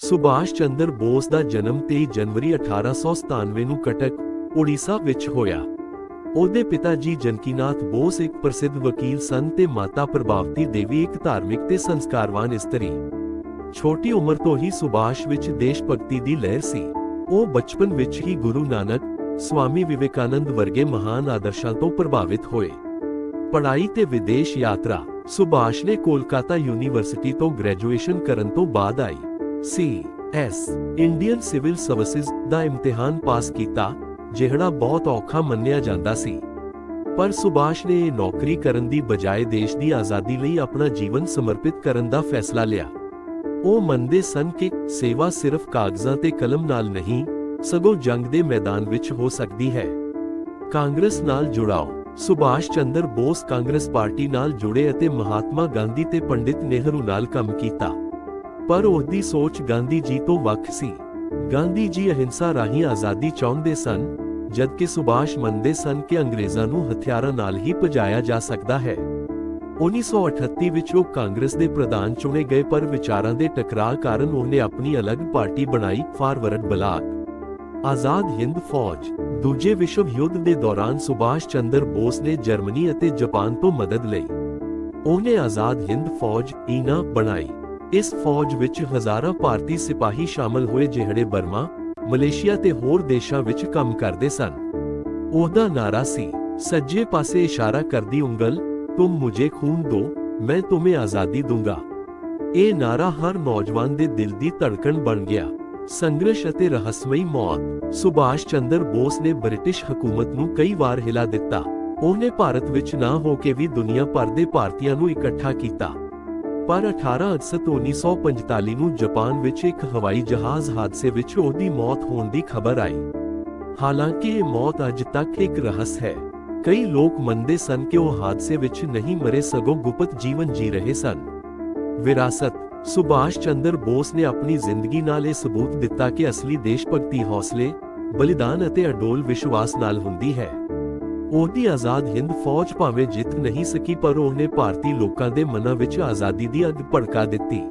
ਸੁਭਾਸ਼ ਚੰਦਰ ਬੋਸ ਦਾ ਜਨਮ 23 ਜਨਵਰੀ 1897 ਨੂੰ ਕਟਕ ਓਡੀਸ਼ਾ ਵਿੱਚ ਹੋਇਆ। ਉਹਦੇ ਪਿਤਾ ਜੀ ਜਨਕੀਨਾਥ ਬੋਸ ਇੱਕ ਪ੍ਰਸਿੱਧ ਵਕੀਲ ਸਨ ਤੇ ਮਾਤਾ ਪ੍ਰਭਾਵਤੀ ਦੇਵੀ ਇੱਕ ਧਾਰਮਿਕ ਤੇ ਸੰਸਕਾਰਵਾਨ ਇਸਤਰੀ। ਛੋਟੀ ਉਮਰ ਤੋਂ ਹੀ ਸੁਭਾਸ਼ ਵਿੱਚ ਦੇਸ਼ ਭਗਤੀ ਦੀ ਲਹਿਰ ਸੀ। ਉਹ ਬਚਪਨ ਵਿੱਚ ਹੀ ਗੁਰੂ ਨਾਨਕ, ਸਵਾਮੀ ਵਿਵੇਕਾਨੰਦ ਵਰਗੇ ਮਹਾਨ ਆਦਰਸ਼ਾਂ ਤੋਂ ਪ੍ਰਭਾਵਿਤ ਹੋਏ। ਪੜ੍ਹਾਈ ਤੇ ਵਿਦੇਸ਼ ਯਾਤਰਾ, ਸੁਭਾਸ਼ ਨੇ ਕੋਲਕਾਤਾ ਯੂਨੀਵਰਸਿਟੀ ਤੋਂ ਗ੍ਰੈਜੂਏਸ਼ਨ ਕਰਨ ਤੋਂ ਬਾਅਦ I. C S, Indian civil services ਦਾ ਇਮਤਿਹਾਨ ਪਾਸ ਕੀਤਾ, ਜਿਹੜਾ ਬਹੁਤ ਔਖਾ ਮੰਨਿਆ ਜਾਂਦਾ ਸੀ। ਪਰ ਸੁਭਾਸ਼ ਨੇ ਇਹ ਨੌਕਰੀ ਕਰਨ ਦੀ ਬਜਾਏ ਦੇਸ਼ ਦੀ ਆਜ਼ਾਦੀ ਲਈ ਆਪਣਾ ਜੀਵਨ ਸਮਰਪਿਤ ਕਰਨ ਦਾ ਫੈਸਲਾ ਲਿਆ। ਉਹ ਮੰਨਦੇ ਸਨ ਕਿ ਸੇਵਾ ਸਿਰਫ ਕਾਗਜ਼ਾਂ ਤੇ ਕਲਮ ਨਾਲ ਨਹੀਂ, ਸਗੋਂ ਜੰਗ ਦੇ ਮੈਦਾਨ ਵਿੱਚ ਹੋ ਸਕਦੀ ਹੈ। ਕਾਂਗਰਸ ਨਾਲ ਜੁੜਾਓ। ਸੁਭਾਸ਼ ਚੰਦਰ ਬੋਸ ਕਾਂਗਰਸ ਪਾਰਟੀ ਨਾਲ ਜੁੜੇ ਅਤੇ ਮਹਾਤਮਾ ਗਾਂਧੀ ਤੇ ਪੰਡਿਤ ਨਹਿਰੂ ਨਾਲ ਕੰਮ ਕੀਤਾ। ਪਰ ਉਹਦੀ ਸੋਚ ਗਾਂਧੀ ਜੀ ਤੋਂ ਵੱਖ ਸੀ। ਗਾਂਧੀ ਜੀ ਅਹਿੰਸਾ ਰਾਹੀਂ ਆਜ਼ਾਦੀ ਚਾਹੁੰਦੇ ਸਨ, ਜਦਕਿ ਸੁਭਾਸ਼ ਮੰਨਦੇ ਸਨ ਕਿ ਅੰਗਰੇਜ਼ਾਂ ਨੂੰ ਹਥਿਆਰਾਂ ਨਾਲ ਹੀ ਭਜਾਇਆ ਜਾ ਸਕਦਾ ਹੈ। 1938 ਵਿੱਚ ਉਹ ਕਾਂਗਰਸ ਦੇ ਪ੍ਰਧਾਨ ਚੁਣੇ ਗਏ ਪਰ ਵਿਚਾਰਾਂ ਦੇ ਟਕਰਾਅ ਕਾਰਨ ਉਹਨੇ ਆਪਣੀ ਅਲੱਗ ਪਾਰਟੀ ਬਣਾਈ, ਫਾਰਵਰਡ ਬਲਾਕ। ਆਜ਼ਾਦ ਹਿੰਦ ਫੌਜ। ਦੂਜੇ ਵਿਸ਼ਵ ਯੁੱਧ ਦੇ ਦੌਰਾਨ ਸੁਭਾਸ਼ ਚੰਦਰ ਬੋਸ ਨੇ ਜਰਮਨੀ ਅਤੇ ਜਾਪਾਨ ਤੋਂ ਮਦਦ ਲਈ। ਉਹਨੇ ਆਜ਼ਾਦ ਹਿੰਦ ਫੌਜ, ਈਨਾ, ਬਣਾਈ। ਇਸ ਫੌਜ ਵਿੱਚ ਹਜ਼ਾਰਾਂ ਭਾਰਤੀ ਸਿਪਾਹੀ ਸ਼ਾਮਲ ਹੋਏ ਜਿਹੜੇ ਬਰਮਾ, ਮਲੇਸ਼ੀਆ ਤੇ ਹੋਰ ਦੇਸ਼ਾਂ ਵਿੱਚ ਕੰਮ ਕਰਦੇ ਸਨ। ਉਹਦਾ ਨਾਰਾ ਸੀ, ਸੱਜੇ ਪਾਸੇ ਇਸ਼ਾਰਾ ਕਰਦੀ ਉਂਗਲ, ਤੁਮ ਮੁਝੇ ਖੂਨ ਦੋ, ਮੈਂ ਤੁਮੇ ਆਜ਼ਾਦੀ ਦੂੰਗਾ। ਇਹ ਨਾਰਾ ਹਰ ਨੌਜਵਾਨ ਦੇ ਦਿਲ ਦੀ ਧੜਕਣ ਬਣ ਗਿਆ। ਸੰਘਰਸ਼ ਅਤੇ ਰਹੱਸਮਈ ਮੌਤ, ਸੁਭਾਸ਼ ਚੰਦਰ ਬੋਸ ਨੇ ਬ੍ਰਿਟਿਸ਼ ਹਕੂਮਤ ਨੂੰ ਕਈ ਵਾਰ ਹਿਲਾ ਦਿੱਤਾ। ਉਹਨੇ ਭਾਰਤ ਵਿੱਚ ਨਾ ਹੋ ਕੇ ਵੀ ਦੁਨੀਆ ਭਰ ਦੇ ਭਾਰਤੀਆਂ ਨੂੰ ਇਕੱਠਾ ਕੀਤਾ। ਪਰ 18 ਅਗਸਤ 1945 ਨੂੰ ਜਾਪਾਨ ਵਿੱਚ ਇੱਕ ਹਵਾਈ ਜਹਾਜ਼ ਹਾਦਸੇ ਵਿੱਚ ਉਹਦੀ ਮੌਤ ਹੋਣ ਦੀ ਖਬਰ ਆਈ। ਹਾਲਾਂਕਿ ਇਹ ਮੌਤ ਅੱਜ ਤੱਕ ਇੱਕ ਰਹੱਸ ਹੈ। ਕਈ ਲੋਕ ਮੰਨਦੇ ਸਨ ਕਿ ਉਹ ਹਾਦਸੇ ਵਿੱਚ ਨਹੀਂ ਮਰੇ ਸਗੋਂ ਗੁਪਤ ਜੀਵਨ ਜੀ ਰਹੇ ਸਨ। ਵਿਰਾਸਤ, ਸੁਭਾਸ਼ ਚੰਦਰ ਬੋਸ ਨੇ ਆਪਣੀ ਜ਼ਿੰਦਗੀ ਨਾਲ ਇਹ ਸਬੂਤ ਦਿੱਤਾ ਕਿ ਅਸਲੀ ਦੇਸ਼ ਭਗਤੀ ਹੌਸਲੇ, ਬਲੀਦਾਨ ਅਤੇ ਅਡੋਲ ਵਿਸ਼ਵਾਸ ਨਾਲ ਹੁੰਦੀ ਹੈ। ਉਹਦੀ ਆਜ਼ਾਦ ਹਿੰਦ ਫੌਜ ਭਾਵੇਂ ਜਿੱਤ ਨਹੀਂ ਸਕੀ, ਪਰ ਉਹਨੇ ਭਾਰਤੀ ਲੋਕਾਂ ਦੇ ਮਨਾਂ ਵਿੱਚ ਆਜ਼ਾਦੀ ਦੀ ਅੱਗ ਭੜਕਾ ਦਿੱਤੀ।